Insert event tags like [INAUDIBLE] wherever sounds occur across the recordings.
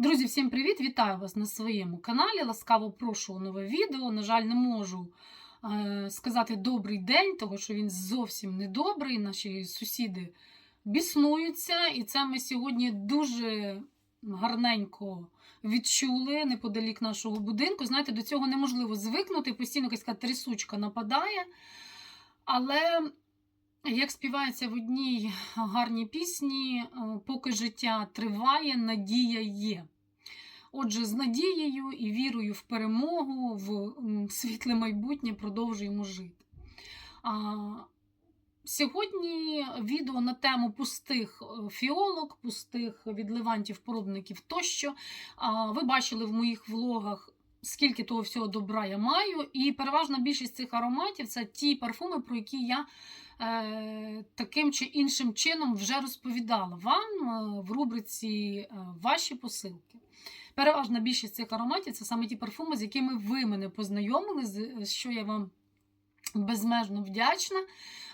Друзі, всім привіт! Вітаю вас на своєму каналі. Ласкаво прошу нове відео. На жаль, не можу е, сказати добрий день, тому що він зовсім не добрий. Наші сусіди біснуються, і це ми сьогодні дуже гарненько відчули неподалік нашого будинку. Знаєте, до цього неможливо звикнути, постійно якась така трясучка нападає. Але як співається в одній гарній пісні, е, поки життя триває, надія є. Отже, з надією і вірою в перемогу, в світле майбутнє продовжуємо жити. Сьогодні відео на тему пустих е, фіолок, пустих відливантів, поробників тощо. А, Ви бачили в моїх влогах, скільки того всього добра я маю, і переважна більшість цих ароматів це ті парфуми, про які я е, таким чи іншим чином вже розповідала вам е, в рубриці е, Ваші посилки. Переважна більшість цих ароматів це саме ті парфуми, з якими ви мене познайомили, що я вам безмежно вдячна.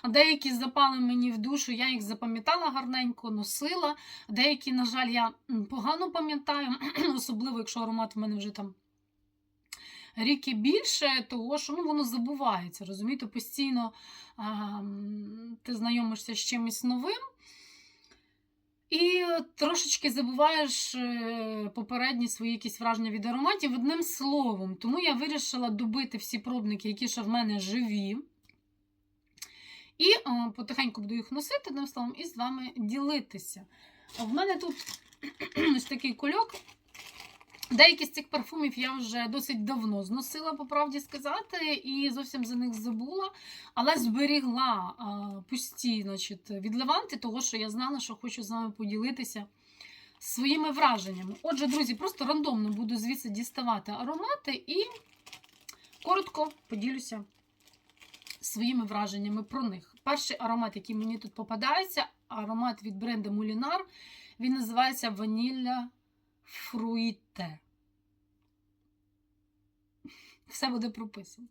Деякі запали мені в душу, я їх запам'ятала гарненько, носила. Деякі, на жаль, я погано пам'ятаю, [CLEARS THROAT] особливо, якщо аромат в мене вже там рік і більше, того що ну, воно забувається. Розумієте, постійно а, ти знайомишся з чимось новим. І трошечки забуваєш е, попередні свої якісь враження від ароматів одним словом. Тому я вирішила добити всі пробники, які ще в мене живі. І е, потихеньку буду їх носити, одним словом, і з вами ділитися. В мене тут [CLEARS THROAT] ось такий кульок. Деякі з цих парфумів я вже досить давно зносила, по правді сказати, і зовсім за них забула, але зберігла а, пусті значить, відливанти, того, що я знала, що хочу з вами поділитися своїми враженнями. Отже, друзі, просто рандомно буду звідси діставати аромати і коротко поділюся своїми враженнями про них. Перший аромат, який мені тут попадається, аромат від бренду Molinar, він називається Ванілля Фруїте. Все буде прописано.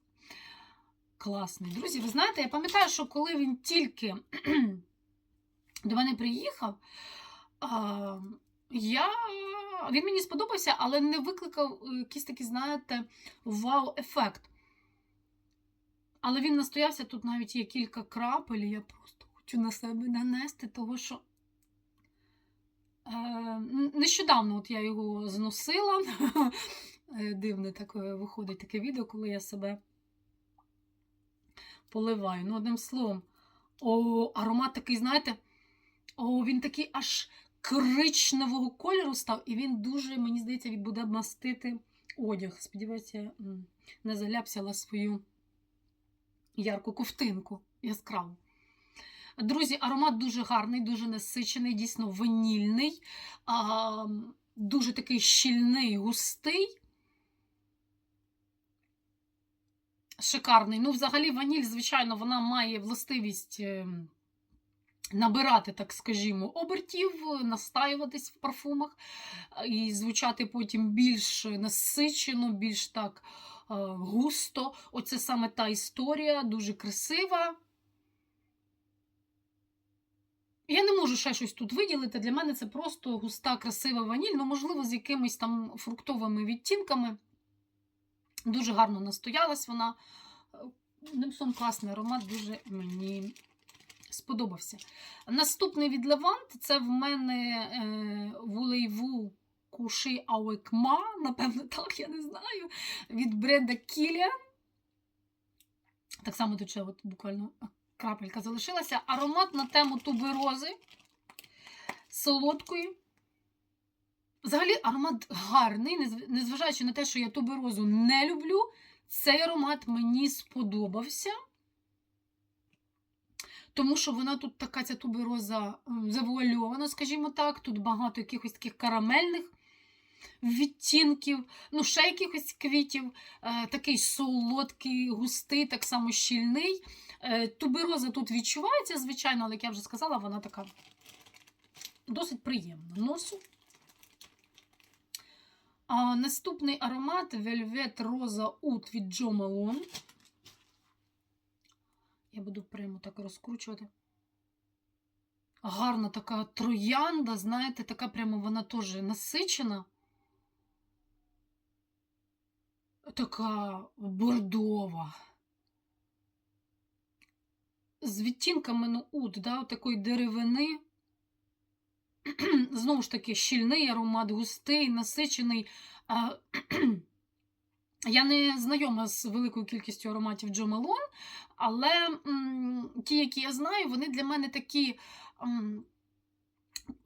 Класний. Друзі, ви знаєте, я пам'ятаю, що коли він тільки до мене приїхав, я... він мені сподобався, але не викликав е, якийсь такий, знаєте, вау-ефект. Але він настоявся, тут навіть є кілька крапель, і я просто хочу на себе нанести, того що. Е, Нещодавно от я його зносила. [LAUGHS] Е, Дивне таке виходить таке відео, коли я себе поливаю. Ну, одним словом, о, аромат такий, знаєте, о, він такий аж коричневого кольору став, і він дуже, мені здається, він буде мастити одяг. Сподіваюся, я не заляпсила свою ярку ковтинку яскраву. Друзі, аромат дуже гарний, дуже насичений, дійсно ванільний, а, дуже такий щільний, густий. Шикарний. Ну, взагалі, ваніль, звичайно, вона має властивість е, набирати, так скажімо, обертів, настаюватись в парфумах е, і звучати потім більш насичено, більш так е, густо. Оце саме та історія, дуже красива. Я не можу ще щось тут виділити. Для мене це просто густа, красива ваніль, ну, можливо, з якимись там фруктовими відтінками. Дуже гарно настоялась вона. Одним словом, класний аромат, дуже мені сподобався. Наступний від Левант це в мене е, вулейву Куши Ауекма, напевно, [LAUGHS] так, я не знаю. Від бренда Кіліан. Так само тут ще буквально крапелька залишилася. Аромат на тему туберози солодкої. Взагалі аромат гарний, незважаючи на те, що я туберозу не люблю, цей аромат мені сподобався. Тому що вона тут така ця тубероза завуальована, скажімо так. Тут багато якихось таких карамельних відтінків, ну, ще якихось квітів, е, такий солодкий, густий, так само щільний. Е, тубероза тут відчувається, звичайно, але як я вже сказала, вона така досить приємна носу. А, наступний аромат Velvet Rosa Oud від Джо Малон. Я буду прямо так розкручувати. Гарна така троянда, знаєте, така прямо вона теж насичена. Така бордова. З відтінками ут, да, такої деревини. [CLEARS THROAT] Знову ж таки, щільний аромат, густий, насичений. А, [CLEARS THROAT] Я не знайома з великою кількістю ароматів Джо Малон, але м, ті, які я знаю, вони для мене такі м,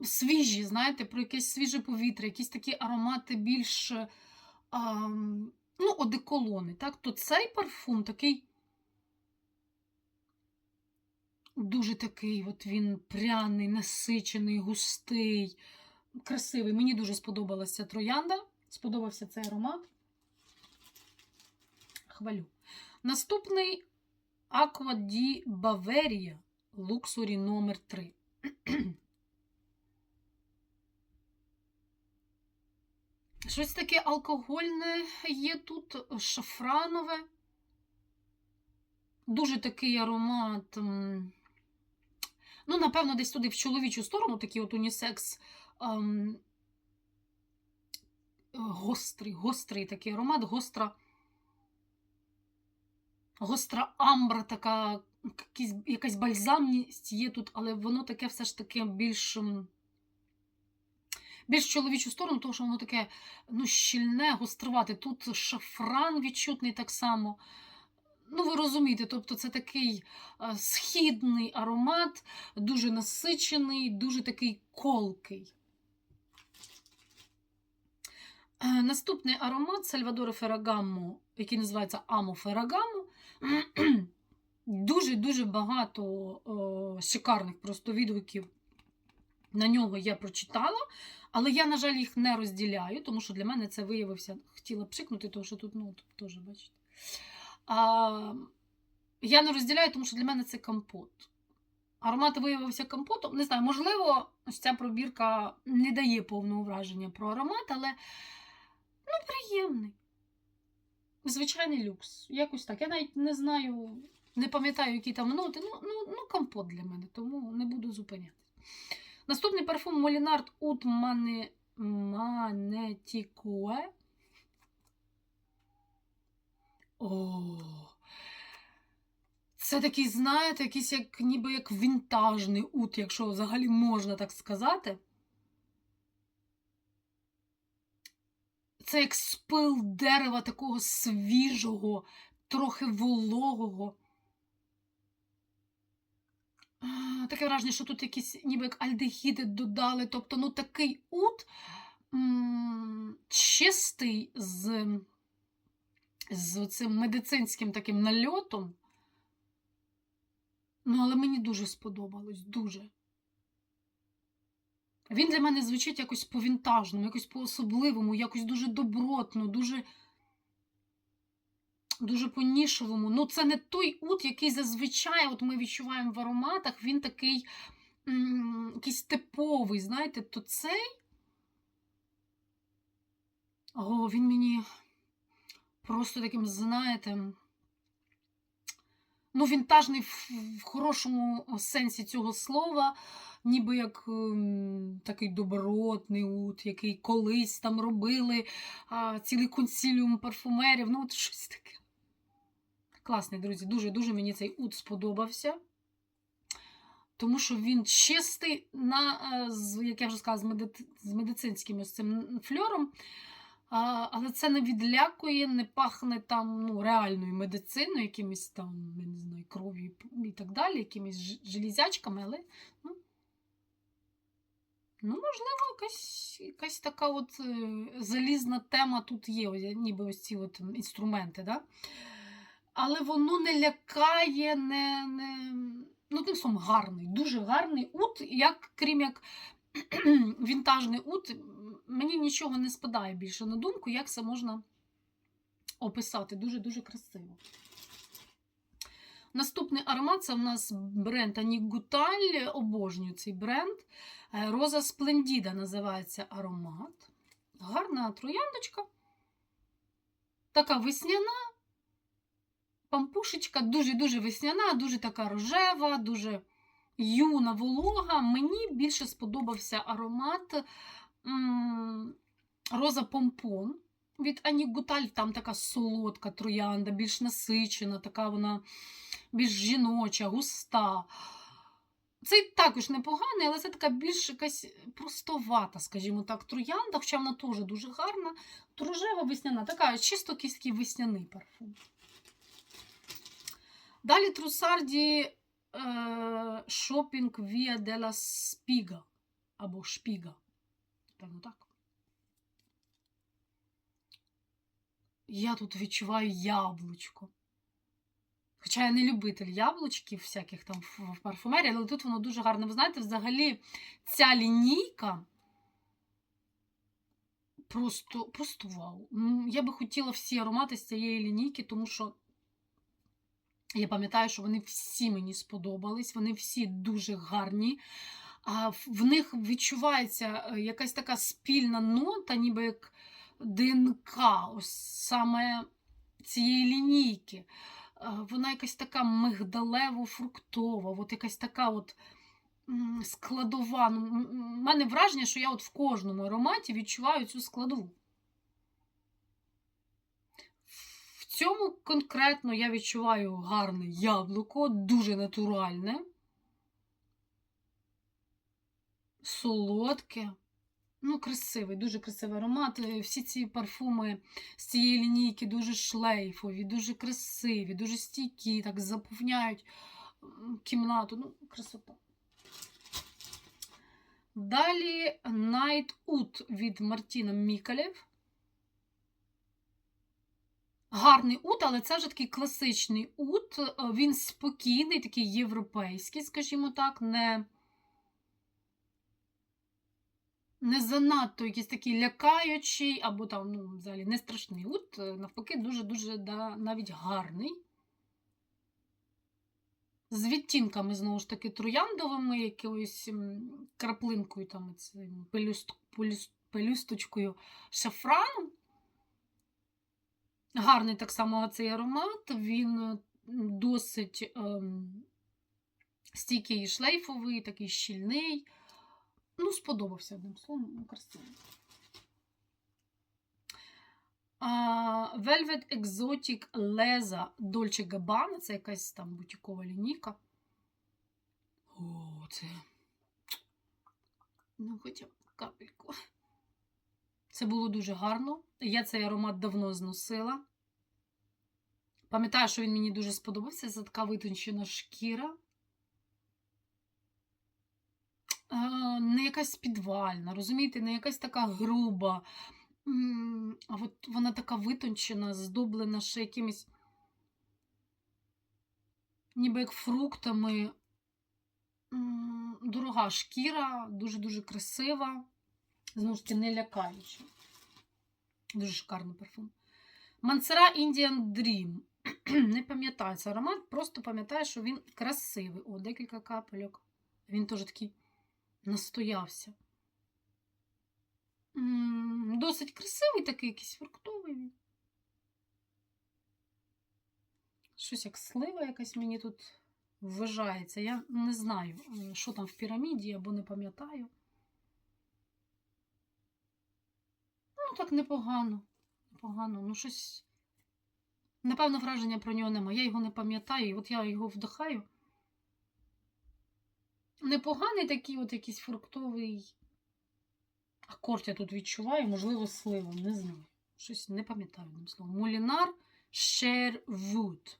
свіжі, знаєте, про якесь свіже повітря, якісь такі аромати більш а, ну, одеколони. Так? То цей парфум такий дуже такий, от він пряний, насичений, густий, красивий. Мені дуже сподобалася троянда, сподобався цей аромат. Хвалю. Наступний Aqua di Bavaria Luxury номер 3. Щось таке алкогольне є тут, шафранове. Дуже такий аромат. Ну, напевно, десь туди в чоловічу сторону, такий от унісекс. ем, Гострий, гострий такий аромат, гостра. Гостра амбра, така, якась, бальзамність є тут, але воно таке все ж таки більш. Більш чоловічу сторону, тому що воно таке ну, щільне, гострувате. Тут шафран відчутний так само. Ну, ви розумієте, тобто це такий е, східний аромат, дуже насичений, дуже такий колкий. Е, Наступний аромат Сальвадоре Феррагамо, який називається Амо Феррагамо. [CLEARS THROAT] Дуже-дуже багато о, шикарних просто відгуків на нього я прочитала, але я, на жаль, їх не розділяю, тому що для мене це виявився, хотіла пшикнути, тому що тут, ну, тут теж, бачите. А, я не розділяю, тому що для мене це компот. Аромат виявився компотом. Не знаю, можливо, ось ця пробірка не дає повного враження про аромат, але ну, приємний. Звичайний люкс. Якось так. Я навіть не знаю, не пам'ятаю, які там ноти. Ну, ну, ну компот для мене, тому не буду зупинятися. Наступний парфум Молінард Ут Мане... Манетікуе. О, це такий, знаєте, якийсь як, ніби як вінтажний ут, якщо взагалі можна так сказати. Це як спил дерева такого свіжого, трохи вологого. А, Таке враження, що тут якісь ніби як альдегіди додали. Тобто, ну такий ут м, чистий з, з цим медицинським таким нальотом. Ну, але мені дуже сподобалось, дуже. Він для мене звучить якось по-вінтажному, якось по-особливому, якось дуже добротно, дуже дуже по-нішовому. Ну, це не той ут, який зазвичай от ми відчуваємо в ароматах, він такий м- якийсь типовий, знаєте, то цей. О, він мені просто таким, знаєте, ну, вінтажний в, хорошому сенсі цього слова, ніби як ем, такий добротний ут, який колись там робили а, цілий консіліум парфумерів. Ну, от щось таке. Класний, друзі, дуже-дуже мені цей ут сподобався. Тому що він чистий, на, е, як я вже сказала, з, меди... з медицинським ось цим фльором. Але це не відлякує, не пахне там ну, реальною медициною, якимись там, я не знаю, кров'ю і так далі, якимись ж- железячками, але ну, ну можливо, якась, якась така от е, залізна тема тут є, ніби ось ці от інструменти. Да? Але воно не лякає, не. не... Ну, тим словом, гарний, дуже гарний ут, як крім як [CLEARS THROAT] вінтажний ут, мені нічого не спадає більше на думку, як це можна описати. Дуже-дуже красиво. Наступний аромат це в нас бренд Анік Гуталь. Обожнюю цей бренд. Е, Роза Сплендіда називається аромат. Гарна трояндочка. Така весняна. Пампушечка дуже-дуже весняна, дуже така рожева, дуже юна волога. Мені більше сподобався аромат Роза Помпон. від Ані Гуталь там така солодка троянда, більш насичена, така вона більш жіноча, густа. Цей також непоганий, але це така більш якась простовата, скажімо так, троянда, хоча вона теж дуже гарна. То рожева весняна, така чисто киський весняний парфум. Далі Трусарді е, Шопінг Віа Дела Спіга або Шпіга. Певно так. Я тут відчуваю яблучко. Хоча я не любитель яблучків, всяких там в парфумерії, але тут воно дуже гарно. Ви знаєте, взагалі ця лінійка просто, просто вау. Я би хотіла всі аромати з цієї лінійки, тому що я пам'ятаю, що вони всі мені сподобались, вони всі дуже гарні. А в- них відчувається е, якась така спільна нота, ніби як ДНК, ось саме цієї лінійки. Е, Вона якась така мигдалево-фруктова, от якась така от складова. Ну, У мене враження, що я от в кожному ароматі відчуваю цю складову. В цьому конкретно я відчуваю гарне яблуко, дуже натуральне, солодке. Ну, красивий, дуже красивий аромат. Е, Всі ці парфуми з цієї лінійки дуже шлейфові, дуже красиві, дуже стійкі, так заповняють кімнату. Ну, красота. Далі Night Out від Мартіна Мікалєв. Гарний ут, але це вже такий класичний ут. Е, Він спокійний, такий європейський, скажімо так, не, не занадто якийсь такий лякаючий, або там, ну, взагалі, не страшний ут. Е, Навпаки, дуже-дуже да, навіть гарний. З відтінками, знову ж таки, трояндовими, якоюсь краплинкою, там, пелюст, пелюст, пелюсточкою шафрану. Гарний так само цей аромат, він е, досить ем, стійкий шлейфовий, такий щільний. Ну, сподобався одним словом, красивий. Velvet Exotic Leza Dolce Gabbana, це якась там бутікова лінійка. О, це. Ну, хоча б капельку. Це було дуже гарно. Я цей аромат давно зносила. Пам'ятаю, що він мені дуже сподобався. Це така витончена шкіра. Е, Не якась підвальна, розумієте, не якась така груба. А от вона така витончена, здоблена ще якимись, ніби як фруктами. Дорога шкіра, дуже-дуже красива. Знову ж таки, не лякаюча. Дуже шикарний парфум. Мансера Indian Dream. [CLEARS THROAT] Не пам'ятаю цей аромат, просто пам'ятаю, що він красивий. О, декілька капельок. Він теж такий настоявся. Досить красивий, такий якийсь фруктовий. Щось як слива якась мені тут вважається. Я не знаю, що там в піраміді, або не пам'ятаю. Ну, так непогано. Непогано. Ну, щось. Напевно, враження про нього нема. Я його не пам'ятаю, і от я його вдихаю. Непоганий такий от якийсь фруктовий акорд я тут відчуваю, можливо, слива, не знаю. Щось не пам'ятаю одним словом. Мулінар Sherwood.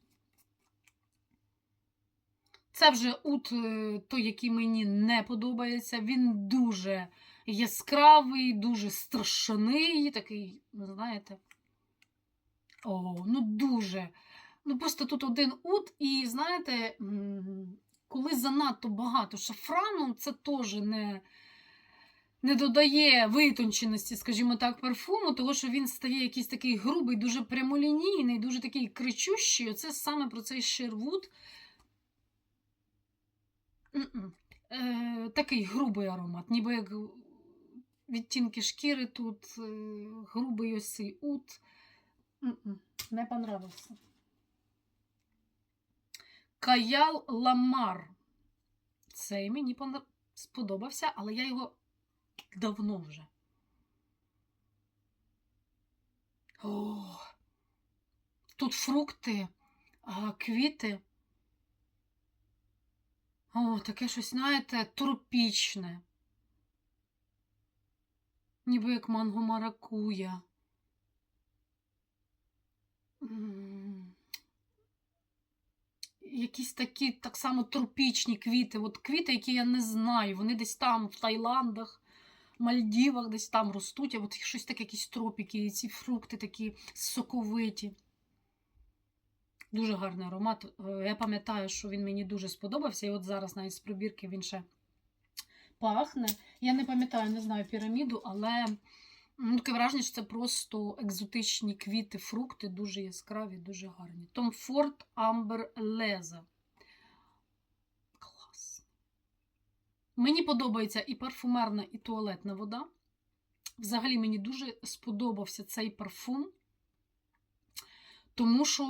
Це вже ут, е, той, який мені не подобається. Він дуже яскравий, дуже страшний, такий, ви знаєте. О, ну дуже. Ну просто тут один ут, і знаєте, коли занадто багато шафрану, це теж не, не додає витонченості, скажімо так, парфуму, тому що він стає якийсь такий грубий, дуже прямолінійний, дуже такий кричущий. Оце саме про цей Шервуд. Е, такий грубий аромат, ніби як відтінки шкіри тут, е, грубий ось цей ут. Не понравився. Каял Ламар. Цей мені сподобався, але я його давно вже. О, тут фрукти, квіти. О, таке щось, знаєте, тропічне. Ніби як манго маракуя. Якісь такі так само тропічні квіти. От квіти, які я не знаю. Вони десь там, в Таїландах, Мальдівах, десь там ростуть, а от щось таке, якісь тропіки, ці фрукти такі соковиті. Дуже гарний аромат. Е, Я пам'ятаю, що він мені дуже сподобався. І от зараз навіть з пробірки він ще пахне. Я не пам'ятаю, не знаю піраміду, але ну, таке враження, що це просто екзотичні квіти, фрукти, дуже яскраві, дуже гарні. Tom Ford Amber Leza. Клас. Мені подобається і парфумерна, і туалетна вода. Взагалі мені дуже сподобався цей парфум. Тому що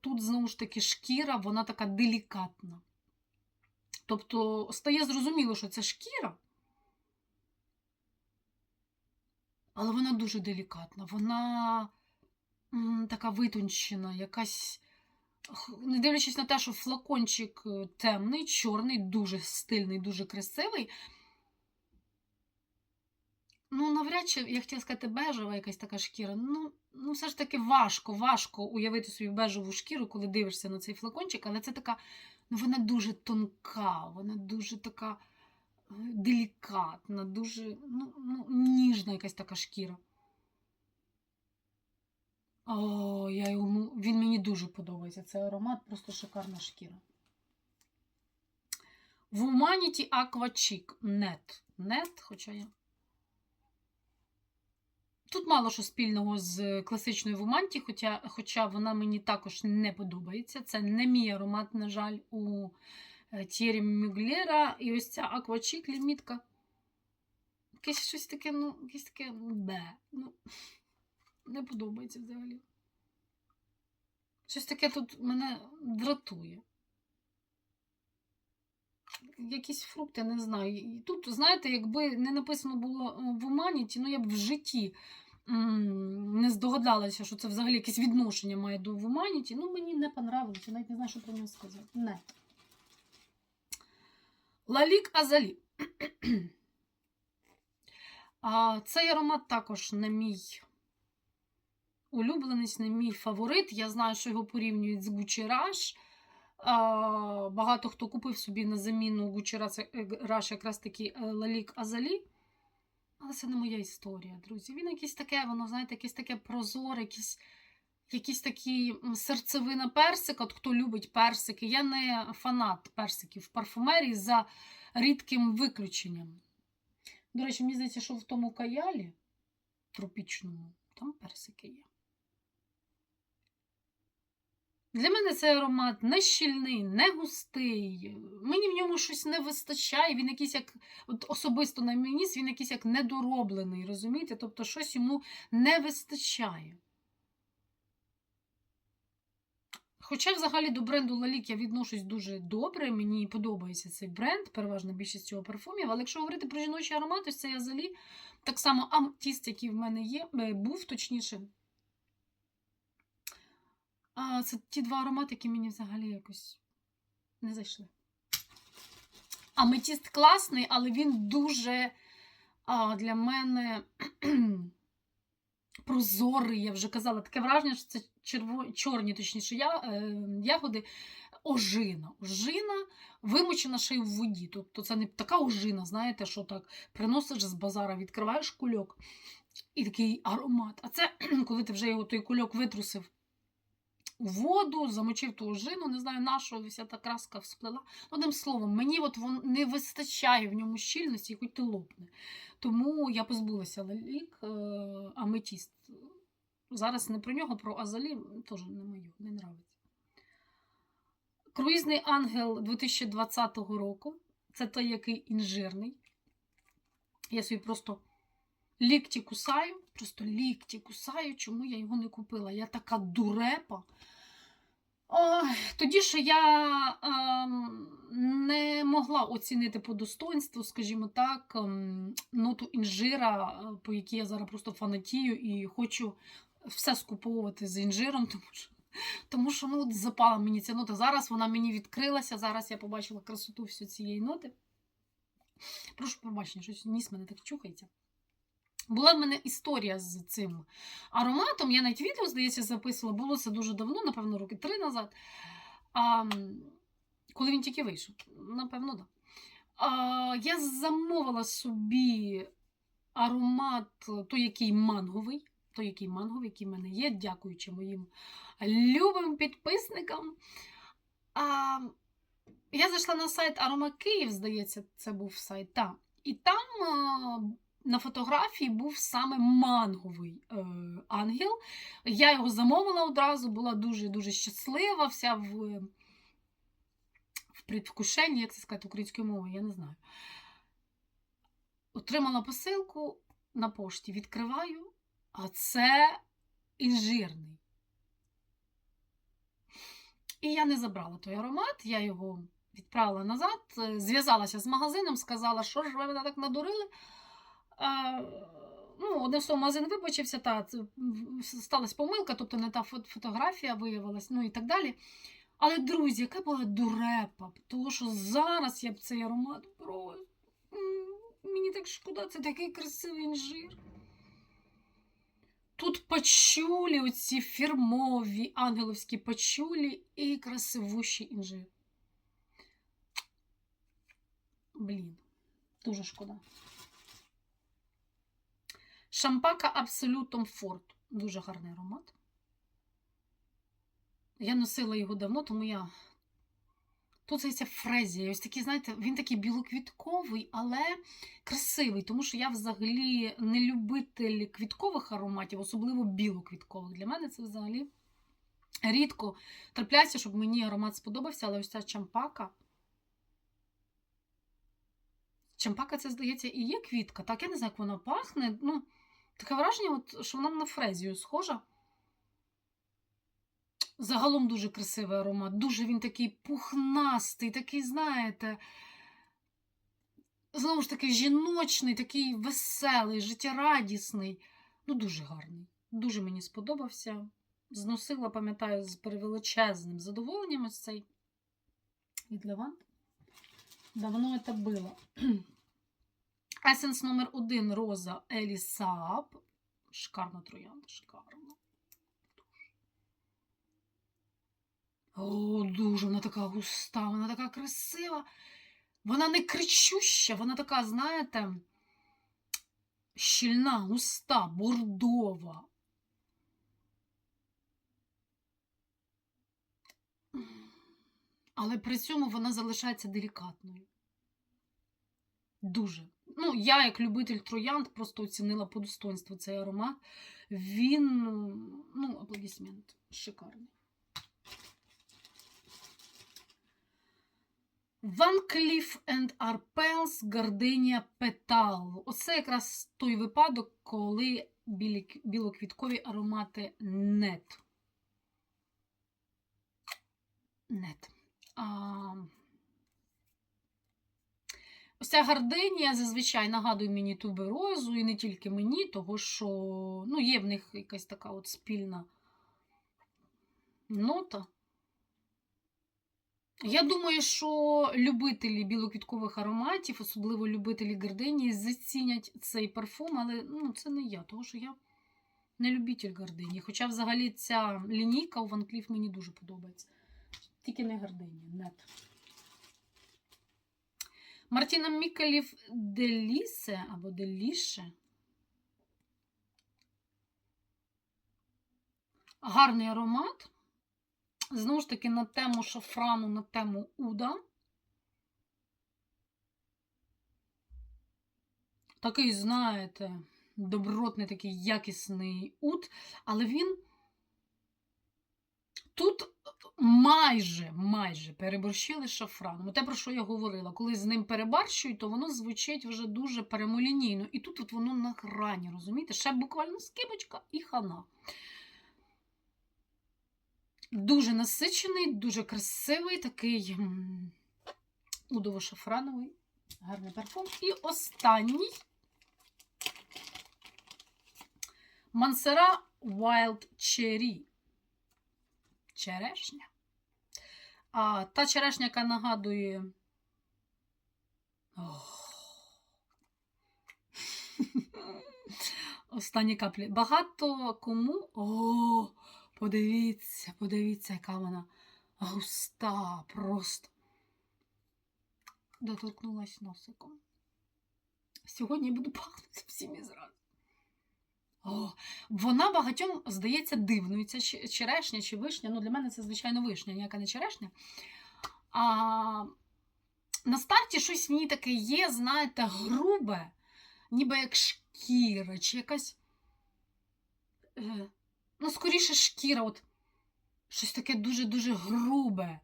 тут, знову ж таки, шкіра, вона така делікатна. Тобто стає зрозуміло, що це шкіра, але вона дуже делікатна. Вона така витончена, якась. Не дивлячись на те, що флакончик е, темний, чорний, дуже стильний, дуже красивий. Ну, навряд чи, я хотіла сказати, бежева якась така шкіра. Ну, ну, все ж таки важко, важко уявити собі бежеву шкіру, коли дивишся на цей флакончик, але це така, ну, вона дуже тонка, вона дуже така е, делікатна, дуже ну, ну, ніжна якась така шкіра. О, я йому, він мені дуже подобається. Цей аромат, просто шикарна шкіра. В Humanity Aqua Net. Net, хоча я. Тут мало що спільного з класичною Вуманті, хоча, хоча вона мені також не подобається. Це не мій аромат, на жаль, у е, Тєрі Мюглера. І ось ця Аквачік лімітка. Якесь щось таке, ну, якесь таке бе. Ну, не подобається взагалі. Щось таке тут мене дратує. Якісь фрукти, не знаю. І Тут, знаєте, якби не написано було е, в Humanity, ну я б в житті не здогадалася, що це взагалі якесь відношення має до Humanity. Ну, мені не понравилося, навіть не знаю, що про нього сказати. Не. Лалік Азалі. А цей аромат також не мій улюбленець, не мій фаворит. Я знаю, що його порівнюють з Gucci Rush. Багато хто купив собі на заміну Gucci Rush якраз таки е, Лалік Азалі. Але це не моя історія, друзі. Він якийсь таке, воно, знаєте, якесь таке прозоре, якісь, якісь такі серцевина персика. От хто любить персики. Я не фанат персиків в парфумерії за рідким виключенням. До речі, мені здається, що в тому каялі тропічному, там персики є. Для мене цей аромат не щільний, не густий. Мені в ньому щось не вистачає. Він якийсь як, от особисто на мій ніс, він якийсь як недороблений, розумієте? Тобто щось йому не вистачає. Хоча, взагалі, до бренду Лалік я відношусь дуже добре, мені подобається цей бренд, переважна більшість цього парфумів. Але якщо говорити про жіночий аромат, ось цей Азалі, так само амтіст, який в мене є, е, був точніше. А це ті два аромати, які мені взагалі якось не зайшли. Аметіст класний, але він дуже а, для мене [CLEARS THROAT] прозорий, я вже казала. Таке враження, що це черво... чорні, точніше, я, е, ягоди. Ожина.Ожина вимочена ще й в воді. Тобто це не така ожина, знаєте, що так приносиш з базара, відкриваєш кульок і такий аромат. А це [CLEARS THROAT] коли ти вже його той кульок витрусив воду, замочив ту ожину, не знаю, на що вся та краска всплила. Одним словом, мені от вон не вистачає в ньому щільності, хоч ти лопне. Тому я позбулася лалік, е, аметіст. Зараз не про нього, про Азалі теж не мою, не нравиться. Круїзний ангел 2020 року. Це той, який інжирний. Я собі просто лікті кусаю, просто лікті кусаю, чому я його не купила. Я така дурепа. Ой, тоді що я ем, не могла оцінити по достоинству, скажімо так, ем, ноту інжира, е, по якій я зараз просто фанатію і хочу все скуповувати з інжиром, [LAUGHS] тому що, тому що ну, от запала мені ця нота. Зараз вона мені відкрилася. Зараз я побачила красоту всю цієї ноти. Прошу пробачення, щось ніс мене так чухається. Була в мене історія з цим ароматом. Я навіть відео, здається, записувала. Було це дуже давно, напевно, роки три назад. А, коли він тільки вийшов. Напевно, так. Да. Я замовила собі аромат, той, який манговий. Той, який манговий, який в мене є, дякуючи моїм любим підписникам. А, я зайшла на сайт Арома Київ, здається, це був сайт. Та. І там на фотографії був саме манговий е, ангел. Я його замовила одразу, була дуже-дуже щаслива, вся в, в предвкушенні, як це сказати українською мовою, я не знаю. Отримала посилку на пошті, відкриваю, а це інжирний. І я не забрала той аромат, я його відправила назад, е, зв'язалася з магазином, сказала, що ж ви мене так надурили. А, ну, одним словом, магазин вибачився, та сталася помилка, тобто не та фотографія виявилась, ну і так далі. Але, друзі, яка була дурепа, тому що зараз я б цей аромат просто. Мені так шкода, це такий красивий інжир. Тут пачулі, оці фірмові ангеловські пачулі і красивущий інжир. Блін, дуже шкода. Шампака Абсолютом Форт. Дуже гарний аромат. Я носила його давно, тому я. Тут здається фрезія. Ось такий, знаєте, він такий білоквітковий, але красивий, тому що я взагалі не любитель квіткових ароматів, особливо білоквіткових. Для мене це взагалі рідко трапляється, щоб мені аромат сподобався, але ось ця чампака. Чампака, це, здається, і є квітка. Так, я не знаю, як вона пахне. Ну, таке враження, от, що вона на фрезію схожа. Загалом дуже красивий аромат. Дуже він такий пухнастий, такий, знаєте, знову ж таки, жіночний, такий веселий, життєрадісний. Ну, дуже гарний. Дуже мені сподобався. Зносила, пам'ятаю, з перевеличезним задоволенням ось цей від Левант. Давно це було. Есенс номер один Роза Елі Сааб. Шикарна троянда, шикарна. О, дуже вона така густа, вона така красива. Вона не кричуща, вона така, знаєте, щільна, густа, бордова. Але при цьому вона залишається делікатною. Дуже. Ну, я, як любитель троянд, просто оцінила по достоинству цей аромат. Він, ну, аплодисмент, шикарний. Van Cleef and Arpels Gardenia Petal. Оце якраз той випадок, коли білоквіткові аромати нет. Нет. А... Ось ця гарденія зазвичай нагадує мені туберозу, і не тільки мені, того що ну, є в них якась така от спільна нота. Я думаю, що любителі білоквіткових ароматів, особливо любителі гарденії, зацінять цей парфум, але ну, це не я, тому що я не любитель гарденії. Хоча взагалі ця лінійка у Van Cleef мені дуже подобається. Тільки не гарденія, нет. Мартіна Мікалів Делісе або Деліше. Гарний аромат. Знову ж таки, на тему шафрану, на тему Уда. Такий, знаєте, добротний, такий якісний уд, але він тут майже майже переборщили шафраном. Те, про що я говорила, коли з ним перебарщують, то воно звучить вже дуже перемолінійно. І тут от воно на грані, розумієте? Ще буквально скибочка і хана. Дуже насичений, дуже красивий, такий удово-шафрановий, гарний парфум. І останній Мансера Wild Cherry. Черешня. А та черешня, яка нагадує. Останні каплі. Багато кому. О, подивіться, подивіться, яка вона густа, просто. Доторкнулась носиком. Сьогодні буду пахнути всім і зразу. О, вона багатьом здається дивною. Ч- черешня чи вишня. Ну, для мене це, звичайно, вишня, ніяка не черешня. А на старті щось в ній таке є, знаєте, грубе, ніби як шкіра, чи якась. Е, ну, скоріше шкіра, от щось таке дуже-дуже грубе.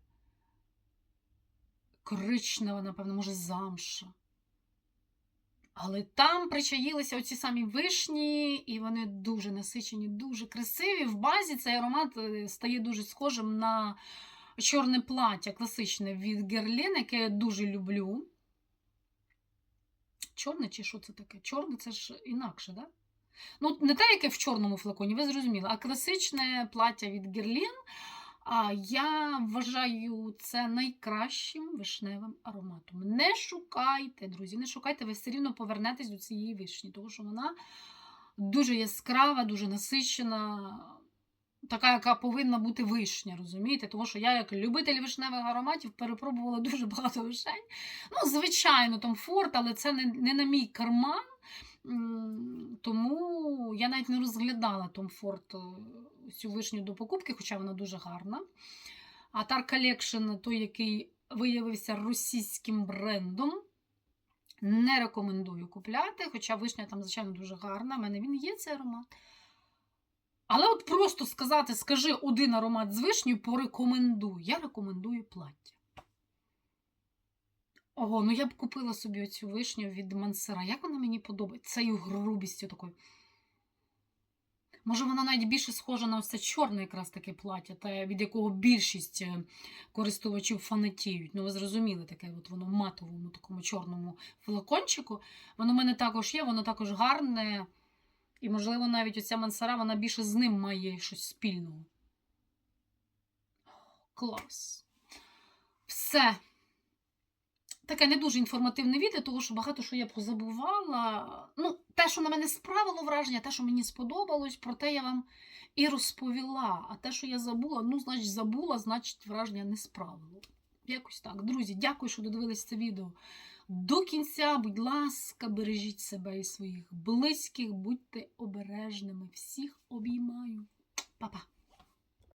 Коричнева, напевно, може, замша. Але там причаїлися оці самі вишні, і вони дуже насичені, дуже красиві. В базі цей аромат е, стає дуже схожим на чорне плаття класичне від Герлін, яке я дуже люблю. Чорне чи що це таке? Чорне це ж інакше? Да? Ну, не те, яке в чорному флаконі, ви зрозуміли, а класичне плаття від Герлін. А я вважаю це найкращим вишневим ароматом. Не шукайте, друзі, не шукайте, ви все рівно повернетесь до цієї вишні, тому що вона дуже яскрава, дуже насичена, така, яка повинна бути вишня, розумієте? Тому що я, як любитель вишневих ароматів, перепробувала дуже багато вишень. Ну, звичайно, там форт, але це не, не на мій карман. Тому я навіть не розглядала Том Форд е, цю вишню до покупки, хоча вона дуже гарна. А Tar Collection, той, який виявився російським брендом, не рекомендую купляти, хоча вишня там, звичайно, дуже гарна. У мене він є цей аромат. Але от просто сказати, скажи один аромат з вишнею, порекомендуй. Я рекомендую плаття. Ого, ну я б купила собі оцю вишню від Мансера. Як вона мені подобається? Цією грубістю такою. Може, вона навіть більше схожа на це чорне якраз таке плаття, те, від якого більшість е, користувачів фанатіють. Ну, ви зрозуміли, таке от воно в матовому, такому чорному флакончику. Воно в мене також є, воно також гарне. І, можливо, навіть оця мансара, вона більше з ним має щось спільного. Клас. Все. Таке не дуже інформативне відео, тому що багато що я позабувала. Ну, те, що на мене справило враження, те, що мені сподобалось, про те я вам і розповіла. А те, що я забула, ну, значить, забула, значить, враження не справило. Якось так. Друзі, дякую, що додивились це відео. До кінця, будь ласка, бережіть себе і своїх близьких, будьте обережними. Всіх обіймаю. Па-па.